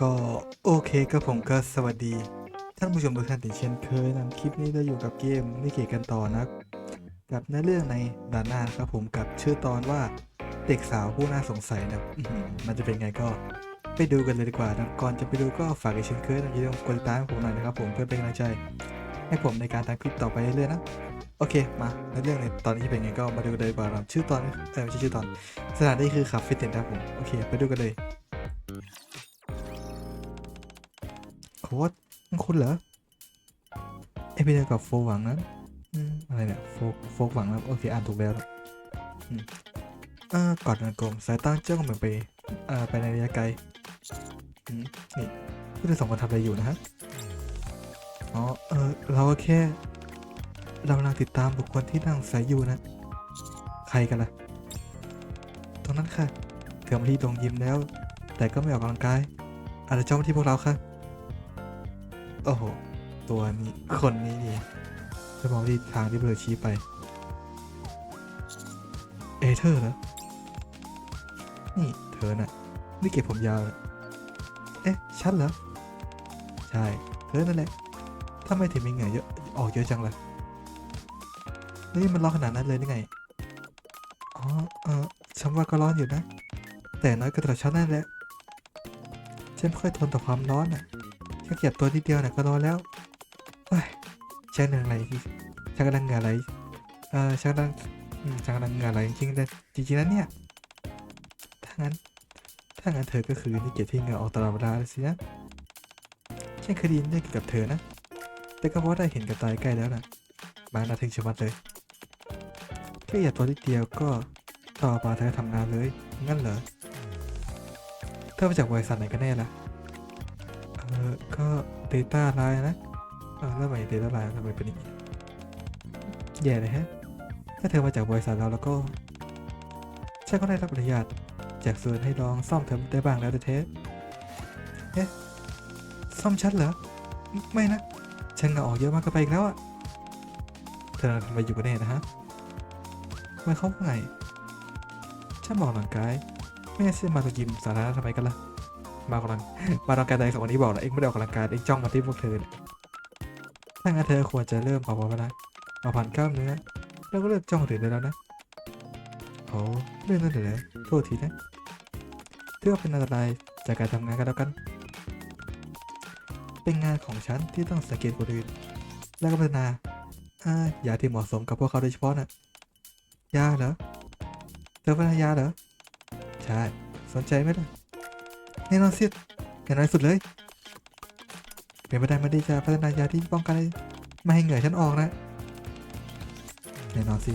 ก็โอเคครับผมก็สวัสดี ท่านผู้ชมทุกท่านที่เช่นเคยนั้นคลิปนี้เราอยู่กับเกมนิเกกันต่อนะกับเนื้อเรื่องในด่านหน้าครับผมกับชื่อตอนว่าเด็กสาวผู้น่าสงสัยนะมันจะเป็นไงก็ไปดูกันเลยดีกว่านะก่อนจะไปดูก็ฝากอีกเช่นเคยนะอย่าลืมกดติดตามผมหน่อยนะครับผมเพื่อเป็นกำลังใจ ให้ผมในการทำคลิปต่อไปเรื่อยๆนะโอเค มาในเรื่องในตอนนี้เป็นไงก็มาดูกันเลยดีกว่านะชื่อตอนเออไม่ใช่ชื่อตอนสถานที่คือขับฟิตเนสครับผมโอเค ไปดูกันเลย โค้ดมันคุณเหรอเอยไปเจอกับโฟหวังนั้นอะไรเนี่ยโฟโฟหวังนะโอเคอ่านถูกแล้วอืมเออกอดกันกลมสายตาเจ้าเหมือนไปอ่อไปในระยะไกลนี่พวกเธอสองคนทำอะไรอยู่นะฮะอ๋อเออเราก็แค่เรากำลังติดตามบุคคลที่นั่งสงสัยอยู่นะ ใครกันล่ะ ตรงนั้นค่ะเธอมาที่ตรงยิมแล้ว แต่ก็ไม่ออกกำลังกายอาจจะจ้องมาที่พวกเราค่ะ อ้โห ตัวนี้คนนี้นี่จะมองที่ทางที่เบลอชี้ไป เอเธอร์เหรอนี่เธอน่ะนี่เก็บผมยาวเอเอ๊ะฉันเหรอใช่ เธอนั่นแหละทำไมถึงมีเหงื่อเยอะออกเยอะจังล่ะแล้วนี่มันร้อนขนาดนั้นเลยนี่ไงอ๋อเออฉันว่าก็ร้อนอยู่นะ แต่น้อยก็ตระฉันนั่นแหละฉันไม่ค่อยทนต่อความร้อนอะ แค่เก็บตัวนิดเดียวนี่ยก็รอนแล้วเฮ้ยฉันเหนื่อยไหลฉันกำลังเงื่อไหลเออฉันกำลังฉันกำลังเงื่อไหลจริงๆเลยจริงๆแล้วเนี่ยถ้างั้นถ้างั้นเธอก็คือนิเกตที่เงื่ออกตลอดเวลาเลยสินะฉันเคยได้ยินเรื่องเกี่ยวกับเธอนะ แต่ก็เพราะได้เห็นกับตายใกล้แล้วนะบางนาถึงชะมัดเลยแค่อยากตัวนิดเดียวก็ต่อมาเธอทำงานเลยงั้นเหรอเธอมาจากบริษัทไหนกันแน่ล่ะ เออก็ Data Line นะเออแล้วทำไม Data Line ทำไมเป็นอย่างนี้แย่เลยฮะ ถ้าเธอมาจากบริษัทเราแล้วก็ฉันก็ได้รับอนุญาตจากศูนย์ให้ลองซ่อมเธอได้บ้างแล้วเทสเอ๊ะซ่อมฉันเหรอ ไม่นะ ฉันเหงาออกเยอะมากก็ไปอีกแล้วอะเธอทำไมอยู่กันแน่นะฮะหมายความว่าไงฉันบอกหลังกายไม่ใช่มาตะยิมสาธาระทำไมกันล่ะ มาออกกำลังมาออกกำลังกายแต่สองคนนี้บอกนะเองไม่ได้ออกกำลังกายเองจ้องมาที่พวกเธอเนี่ยถ้างั้นเธอควรจะเริ่มเผาๆไปแล้วเอาผ่านกล้ามเนื้อแล้วก็เลิกจ้องคนอื่นได้แล้วนะโอ้เรื่องนั้นเหรอโทษทีนะถือว่าเป็นอันตรายจากการทำงานกันแล้วกัน เป็นงานของฉันที่ต้องสังเกตคนอื่นแล้วก็พัฒนาอ่ายาที่เหมาะสมกับพวกเขาโดยเฉพาะน่ะยาเหรอเธอพัฒนายาเหรอใช่สนใจไหมล่ะ แน่นอนสิอย่างน้อยสุดเลย เป็นไปได้ไม่ได้จะพัฒนายาที่ป้องกันไม่ให้เหงื่อฉันออกนะแน่นอนสิ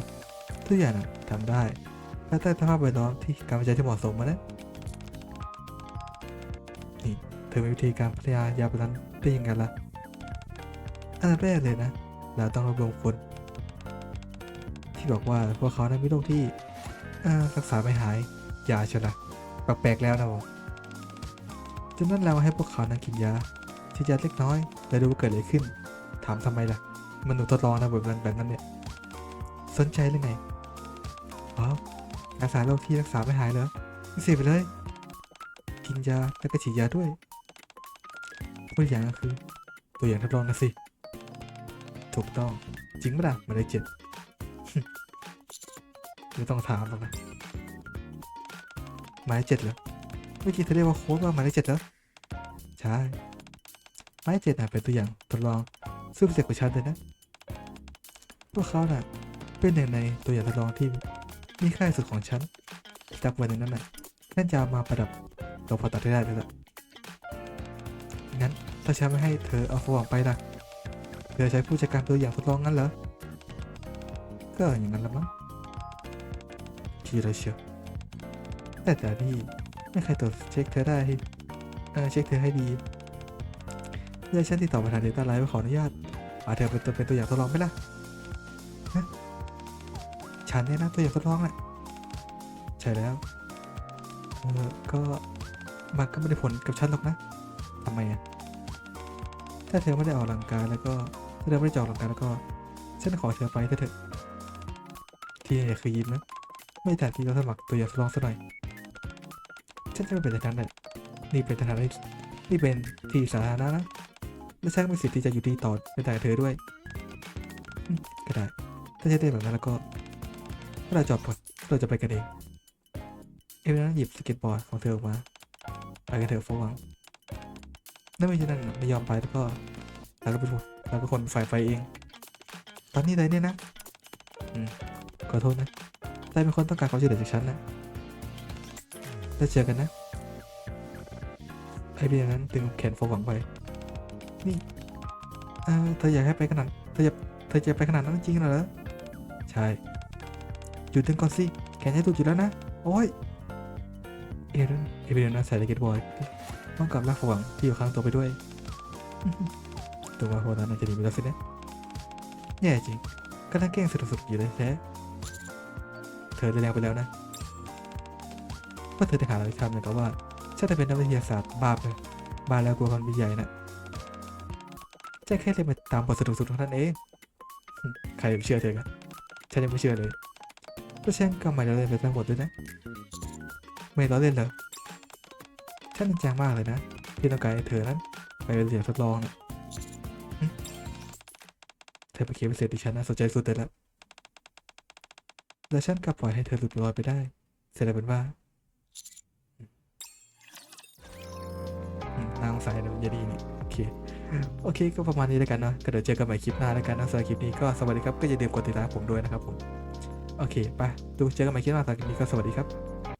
ทุกอย่างนะทำได้ภายใต้สภาพแวดล้อมที่การวิจัยที่เหมาะสมมานะนี่เธอมีวิธีการพัฒนายาแบบนั้นได้ยังไงล่ะอันดับแรกเลยนะ เราต้องรวบรวมคน ที่บอกว่าพวกเขานั้นมีโรคที่รักษาไม่หายยาชียวละแปลกๆแล้วนะผม จากนั้นเราให้พวกเขานั้นกินยาฉีดยาเล็กน้อย แล้วดูว่าเกิดอะไรขึ้น ถามทำไมล่ะ มันหนูทดลองนะแบบนั้นแบบนั้นเนี่ย สนใจหรือไงอ๋อรักษาโรคที่รักษาไม่หายเหรอไม่เสียไปเลย กินยาแล้วก็ฉีดยาด้วยตัวอย่างก็คือ ตัวอย่างทดลองนะสิ ถูกต้อง จริงไหมล่ะมายเลขเจ็ดไม่ต้องถามหรอกนะหมายเลขเจ็ดเหรอ เมื่อกี้เธอเรียกว่าโค้ดว่าหมายเลขเจ็ดเหรอใช่หมายเลขเจ็ดน่ะเป็นตัวอย่างทดลองซึ่งพิเศษกว่าฉันเลยนะ พวกเขาน่ะเป็นหนึ่งในตัวอย่างทดลองที่มีค่าสุดของฉันจากวันหนึ่งนั้นน่ะฉันจะามาประดับตัวพอตัดได้เลยล่ะงั้นถ้าฉันไม่ให้เธอเอาสว่งไปล่ะเธอใช้ผู้จัดการตัวอย่างทดลองงั้นเหรอ ก็อย่างนั้นละมั้งทีไรเชียวแต่แต่นี่ ไม่ใครตรวจเช็คเธอได้เออเช็คเธอให้ดีเพื่อฉันติดต่อประธานเดต้าไลน์เพื่อขออนุญาตมาเธอเป็นตัวเป็นตัวอย่างทดลองไหมล่ะ ฉันเนี่ยนะตัวอย่างทดลองแหละ ใช่แล้ว เออ ก็มันก็ไม่ได้ผลกับฉันหรอกนะทำไมอะ ถ้าเธอไม่ได้ออกกำลังกายแล้วก็ ถ้าเธอไม่ได้จอกกำลังกายแล้วก็ ฉันขอเธอไปเถอะที่นี่คือยิ้มนะ ไม่แต่ที่เราสมัครตัวอย่างทดลองสักหน่อย ฉันจะไม่เป็นในทางนั้นนี่เป็นทางที่นี่เป็นที่สาธารณะนะและฉันก็มีสิทธิ์ที่จะอยู่ที่ต่อในแต่เธอด้วยก็ได้ ถ้าจะได้แบบนั้นแล้วก็เราจอดรถเราจะไปกันเอง เอเวนั้นหยิบสเก็ตบอร์ดของเธอออกมาไปกันเถอะฟวังนั่นไม่ใช่นั่นไม่ยอมไปแล้วก็เราก็เป็นคนเราเป็นคนฝ่ายไฟเอง ตอนนี้เลยเนี่ยนะ อืมขอโทษนะใจเป็นคนต้องการความช่วยเหลือจากฉันนะ แล้วเจอกันนะ ไอเบียนั้นดึงแขนโฟวังไป นี่เธออยากให้ไปขนาด เธอจะเธอจะไปขนาดนั้นจริงเหรอ ใช่หยุดดึงก่อนสิ แขนจะตุดอยู่แล้วนะ โอ้ย เอเดนเอเดนน่าใส่สเกตบอร์ดต้องกลับลากโฟวังที่อยู่ข้างตัวไปด้วย ตัวมาโฟนั้นน่าจะดีไปแล้วสินะแย่จริงกำลังแกล้งสนุกๆอยู่เลยแท้เธอได้แล้วไปแล้วนะ ว่าเธอจะหาอะไรทำเนี่ยแต่ว่าฉันจะเป็นนักวิทยาศาสตร์บาปเลยบาแล้วกลัวความเป็นใหญ่นะจะแค่เล่นไปตามบทสนุกๆเท่านั้นเอง ใครจะเชื่อเธอกันฉันยังไม่เชื่อเลยก็ฉันก็ไม่ได้เล่นไปทั้งหมดด้วยนะ ไม่ล้อเล่นเหรอฉันจริงจังมากเลยนะที่ต้องการให้เธอนั้นไปเป็นเสียงทดลองนะเธอไปนเคสพิเศษที่ฉันน่าสนใจสุดเลยละแล้วฉันก็ปล่อยให้เธอหลุดลอยไปได้ เสร็จแล้วเป็นว่า อืมน่าสงสัยนะอย่าดีนี่โอเคโอเค ก็ประมาณนี้แล้วกันเนาะก็เดี๋ยวเจอกันใหม่คลิปหน้าแล้วกันนะสำหรับคลิปนี้ก็สวัสดีครับก็อย่าลืมกดติดตามผมด้วยนะครับผมโอเคไปดูเจอกันใหม่คลิปหน้าสำหรับคลิปนี้ก็สวัสดีครับ